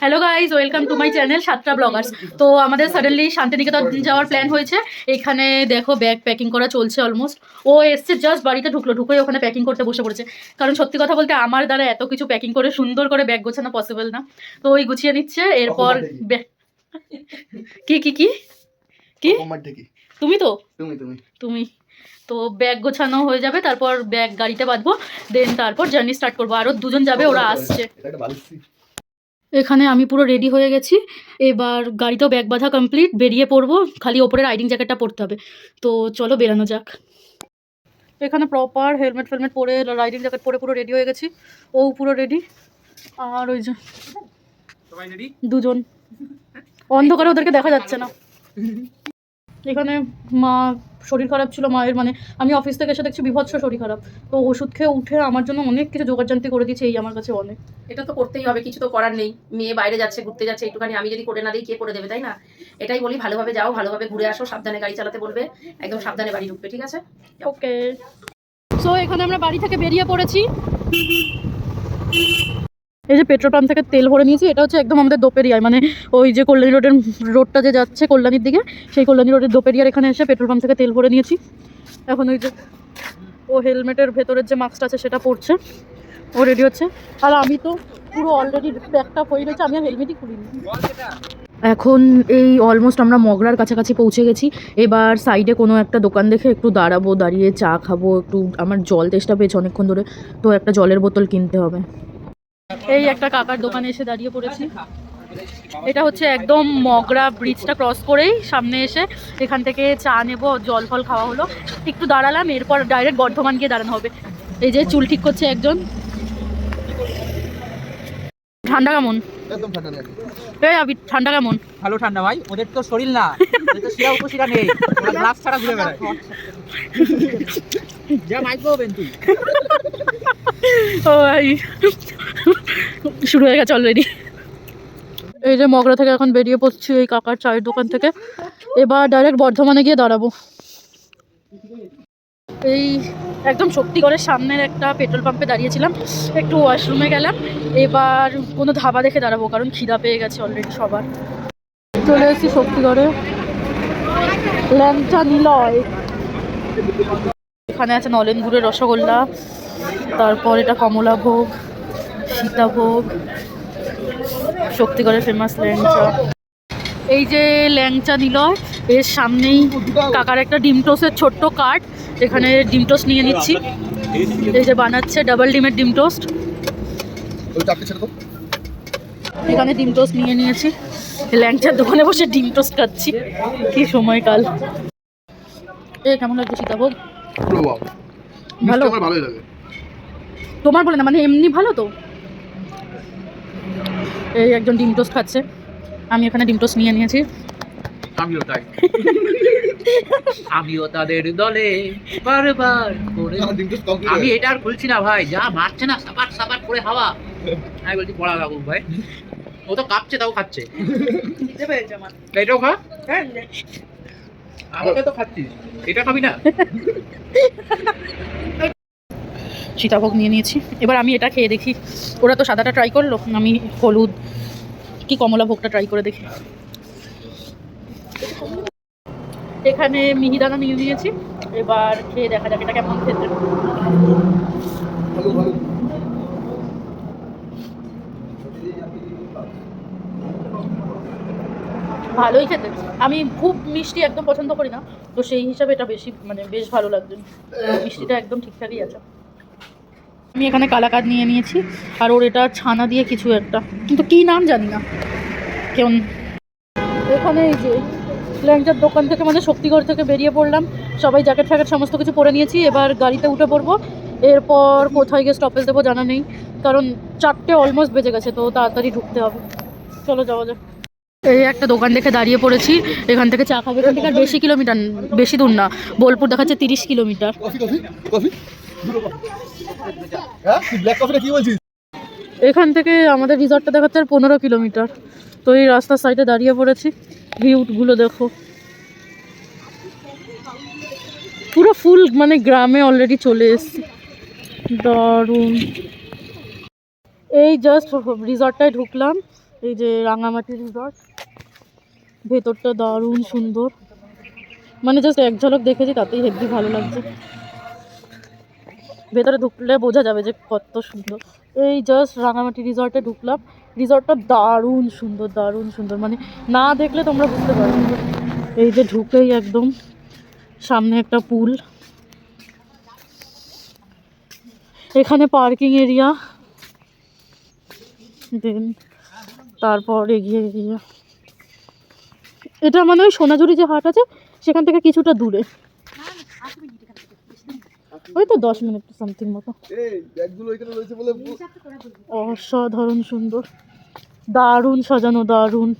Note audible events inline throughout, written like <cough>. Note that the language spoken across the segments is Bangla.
Hello guys welcome to my channel সাতটা ব্লগার্স তো আমাদের সাডেনলি শান্তিনিকেতন যাওয়ার প্ল্যান হয়েছে। এখানে দেখো ব্যাগ প্যাকিং করা চলছে অলমোস্ট ও এসছে জাস্ট বাড়িতে ঢুকলো ঢুকে ওখানে প্যাকিং করতে বসে পড়েছে। কারণ সত্যি কথা বলতে আমার দ্বারা এত কিছু প্যাকিং করে সুন্দর করে ব্যাগ গোছানো পসিবল না। তো ওই গুছিয়ে নিচ্ছে এরপর কি কি কি? কি? তুমি তো? তুমি তুমি। তুমি। তো ব্যাগ গোছানো হয়ে যাবে তারপর ব্যাগ গাড়িতে বাঁধবো দেন তারপর জার্নি স্টার্ট করব। আরও দুজন যাবে ওরা আসছে। এখানে আমি পুরো রেডি হয়ে গেছি। এবার গাড়িতেও ব্যাগ বাঁধা কমপ্লিট বেরিয়ে পড়ব। খালি ওপরে রাইডিং জ্যাকেটটা পরতে হবে। তো চলো বেরানো যাক। এখানে প্রপার হেলমেট ফেলমেট পরে রাইডিং জ্যাকেট পরে পুরো রেডি হয়ে গেছি। ও পুরো রেডি আর ওই যে দুজন। অন্ধকারে ওদেরকে দেখা যাচ্ছে না। এখানে মা শরীর খারাপ ছিল মায়ের মানে আমি অফিস থেকে এসে দেখছি বিভৎস শরীর খারাপ। তো ওষুধ খেয়ে উঠে আমার জন্য অনেক কিছু জোগাড়জান্তি করে দিয়েছে এই আমার কাছে অনেক। এটা তো করতেই হবে কিছু তো করার নেই। মেয়ে বাইরে যাচ্ছে ঘুরতে যাচ্ছে একটুখানি আমি যদি করে না দিই কে করে দেবে তাই না? এটাই বলি ভালোভাবে যাও ভালোভাবে ঘুরে আসো সাবধানে গাড়ি চালাতে বলবে একদম সাবধানে বাড়ি ঢুকবে ঠিক আছে? ওকে সো এখানে আমরা বাড়ি থেকে বেরিয়ে পড়েছি। এই যে পেট্রোল পাম্প থেকে তেল ভরে নিয়েছি, এটা হচ্ছে একদম আমাদের দোপেরিয়ায় মানে ওই যে কল্যাণী রোডের রোডটা যে যাচ্ছে কল্যাণীর দিকে, সেই কল্যাণী রোডের দোপেরিয়ার এখানে এসে পেট্রোল পাম্প থেকে তেল ভরে নিয়েছি। এখন ওই যে ও হেলমেটের ভেতরের যে মাস্কটা আছে, সেটা পরছে। ও রেডি হচ্ছে। আর আমি তো পুরো অলরেডি প্যাকটা হয়ে গেছে, আমি আর হেলমেটই খুলিনি। এখন এই অলমোস্ট আমরা মগরার কাছাকাছি পৌঁছে গেছি। এবার সাইডে কোনো একটা দোকান দেখে একটু দাঁড়াবো, দাঁড়িয়ে চা খাব, একটু আমার জল তেষ্টা পেয়েছে অনেকক্ষণ ধরে, তো একটা জলের বোতল কিনতে হবে। এই একটা কাকার দোকানে এসে দাঁড়িয়ে পড়েছি। এটা হচ্ছে একদম মগরা ব্রিজটা ক্রস করেই সামনে এসে এখান থেকে চা নেব জল ফল খাওয়া হলো। একটু দাঁড়ালাম এরপর ডাইরেক্ট বর্ধমান গিয়ে দাঁড়ানো হবে। এই যে চুল ঠিক করছে একজন। ঠান্ডা কেমন? একদম ঠান্ডা নেই এই আবি ঠান্ডা কেমন? ভালো ঠান্ডা ভাই ওদের তো শরীর না। ওদের তো শিরা উপশিরা নেই। ওরা গ্লাস ছাড়া ঘুরে বেড়ায়। যা মাইক পাবেন তুই। ও ভাই। শুরু হয়ে গেছে অলরেডি এই যে মগরা থেকে এখন বেরিয়ে পড়ছি এই কাকার চায়ের দোকান থেকে। এবার ডাইরেক্ট বর্ধমানে গিয়ে দাঁড়াবো। এই একদম শক্তিগড়ের সামনের একটা পেট্রোল পাম্পে দাঁড়িয়েছিলাম। একটু ওয়াশরুমে গেলাম। এবার কোনো ধাবা দেখে দাঁড়াবো, কারণ খিদা পেয়ে গেছে অলরেডি সবার। চলে এসেছি শক্তিগড়ে। ল্যাংচা নিলয়। এখানে আছে নলেন গুড়ের রসগোল্লা, তারপর এটা কমলাভোগ। সীতাভোগ শক্তিগড়ের ফেমাস ল্যাংচা। এই যে ল্যাংচা নিলয় এর সামনেই কাকার একটা ডিম টোস্টের ছোট্ট কার্ট এখানে ডিম টোস্ট নিয়ে নিচ্ছি। এই যে বানাচ্ছে ডাবল ডিমের ডিম টোস্ট। এখানে ডিম টোস্ট নিয়ে নিয়েছি। ল্যাংচার দোকানে বসে ডিম টোস্ট খাচ্ছি। কি সময়কাল এ কেমন লাগছে সীতাভোগ ভালো? ভালো? ভালোই লাগে। তোমার বলে না মানে এমনি ভালো তো? এই একজন ডিম টোস্ট খাচ্ছে। আমি এখানে ডিম টোস্ট নিয়ে নিয়েছি। আমিও তাই। আমিও তাদের দলে বারবার করে আমি এটা আর খুলছি না ভাই যা মারছে না সাপাট সাপাট করে হাওয়া। আমি বলছি পড়া লাগু ভাই। ও তো কাঁপছে তাও খাচ্ছে। এটাও খা? আমাকে তো খাচ্ছিস। এটা খাবি না? <laughs> সীতাভোগ নিয়ে নিয়েছি। এবার আমি এটা খেয়ে দেখি। ওরা তো সাদাটা ট্রাই করল, আমি হলুদ কি কমলা ভোগটা ট্রাই করে দেখি। এখানে মিহিদানা নিয়ে নিয়েছি। এবার খেয়ে দেখা যাক এটা কেমন খেতে। ভালো ভালো ভালোই খেতে। আমি খুব মিষ্টি একদম পছন্দ করি না, তো সেই হিসাবে এটা বেশি মানে বেশ ভালো লাগছে। মিষ্টিটা একদম ঠিকঠাকই আছে। আমি এখানে কালাকাদ নিয়ে নিয়েছি, আর ওর এটা ছানা দিয়ে কিছু একটা। কিন্তু কি নাম জানি না। কেমন? এখানে এই যে, ল্যাংচার দোকান থেকে মানে শক্তিগড় থেকে বেরিয়ে পড়লাম। সবাই জ্যাকেট ফ্যাকেট সমস্ত কিছু পরে নিয়েছি, এবার গাড়িতে উঠে পড়ব। এরপর কোথায় গিয়ে স্টপেজ দেবো জানা নেই, কারণ চারটে অলমোস্ট বেজে গেছে, তো তাড়াতাড়ি ঢুকতে হবে। চলো যাওয়া যাক। এই একটা দোকান দেখে দাঁড়িয়ে পড়েছি, এখান থেকে চা খাবে। এখান থেকে বেশি কিলোমিটার, বেশি দূর না, বোলপুর দেখাচ্ছে তিরিশ কিলোমিটার। হ্যাঁ? এখান থেকে আমাদের রিসর্টটা দেখাচ্ছে আর পনেরো কিলোমিটার। তো এই রাস্তার সাইডে দাঁড়িয়ে পড়েছি। ভিউগুলো দেখো। পুরো ফুল মানে গ্রামে অলরেডি চলে এসেছি। দারুণ। এই জাস্ট রিসর্টটায় ঢুকলাম। এই যে রাঙামাটি রিসর্ট ভেতরটা দারুণ সুন্দর। মানে জাস্ট এক ঝলক দেখেছি, তাতেই হেভি ভালো লাগছে। ভেতরে ঢুকলে বোঝা যাবে যে কত সুন্দর। এই জাস্ট রাঙামাটি রিসর্টে ঢুকলাম। রিসর্টটা দারুণ সুন্দর দারুণ সুন্দর। মানে না দেখলে তোমরা বুঝতে পারবে। এই যে ঢুকেই একদম সামনে একটা পুল। এখানে পার্কিং এরিয়া দেন তারপর এগিয়ে এগিয়ে। এটা মানে ওই সোনাঝুরি যে হাট আছে, সেখান থেকে কিছুটা দূরে। ওই তো দশ মিনিট সামথিং মতো। অসাধারণ সুন্দর। দারুণ সাজানো দারুণ।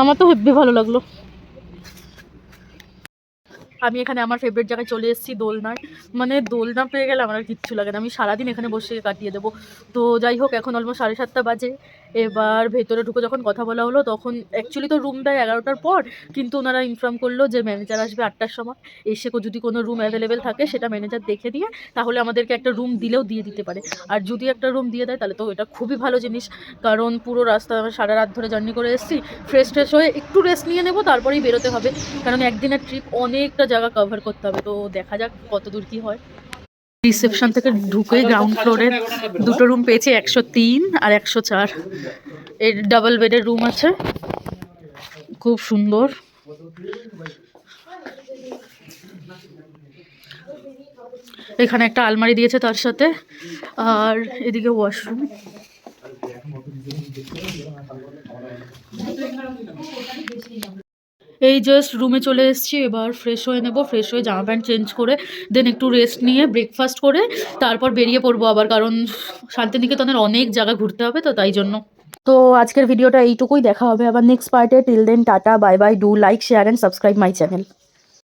আমার তো হেব্বি ভালো লাগল। আমি এখানে আমার ফেভারিট জায়গায় চলে এসেছি, দোলনায়। মানে দোলনা পেয়ে গেলে আমার কিচ্ছু লাগে না। আমি সারাদিন এখানে বসে কাটিয়ে দেবো। তো যাই হোক, এখন অলমোস্ট সাড়ে সাতটা বাজে। এবার ভেতরে ঢুকে যখন কথা বলা হলো, তখন অ্যাকচুয়ালি তো রুম দেয় এগারোটার পর, কিন্তু ওনারা ইনফর্ম করল যে ম্যানেজার আসবে আটটার সময়। এসে যদি কোনো রুম অ্যাভেলেবেল থাকে, সেটা ম্যানেজার দেখে দিয়ে তাহলে আমাদেরকে একটা রুম দিলেও দিয়ে দিতে পারে। আর যদি একটা রুম দিয়ে দেয়, তাহলে তো এটা খুবই ভালো জিনিস। কারণ পুরো রাস্তা আমরা সারা রাত ধরে জার্নি করে এসেছি। ফ্রেশ ট্রেশ হয়ে একটু রেস্ট নিয়ে নেব, তারপরেই বেরোতে হবে। কারণ একদিনের ট্রিপ অনেকটা জায়গা কভার করতে হবে তো দেখা যাক কত দূর কী হয়। রিসেপশন থেকে ঢুকে গ্রাউন্ড ফ্লোরে দুটো রুম পেয়েছি একশো তিন আর একশো চার। এর ডাবল বেডের রুম আছে। খুব সুন্দর। এখানে একটা আলমারি দিয়েছে তার সাথে। আর এদিকে ওয়াশরুম এই জাস্ট রুমে চলে এসেছি, এবার ফ্রেশ হয়ে নেব ফ্রেশ হয়ে জামা প্যান্ট চেঞ্জ করে দেন একটু রেস্ট নিয়ে ব্রেকফাস্ট করে, তারপর বেরিয়ে পড়ব আবার, কারণ শান্তিনিকেতনের অনেক জায়গা ঘুরতে হবে তো তাই জন্য। তো আজকের ভিডিওটা এইটুকুই, দেখা হবে আবার নেক্সট পার্টে till then tata bye bye do like share and subscribe my channel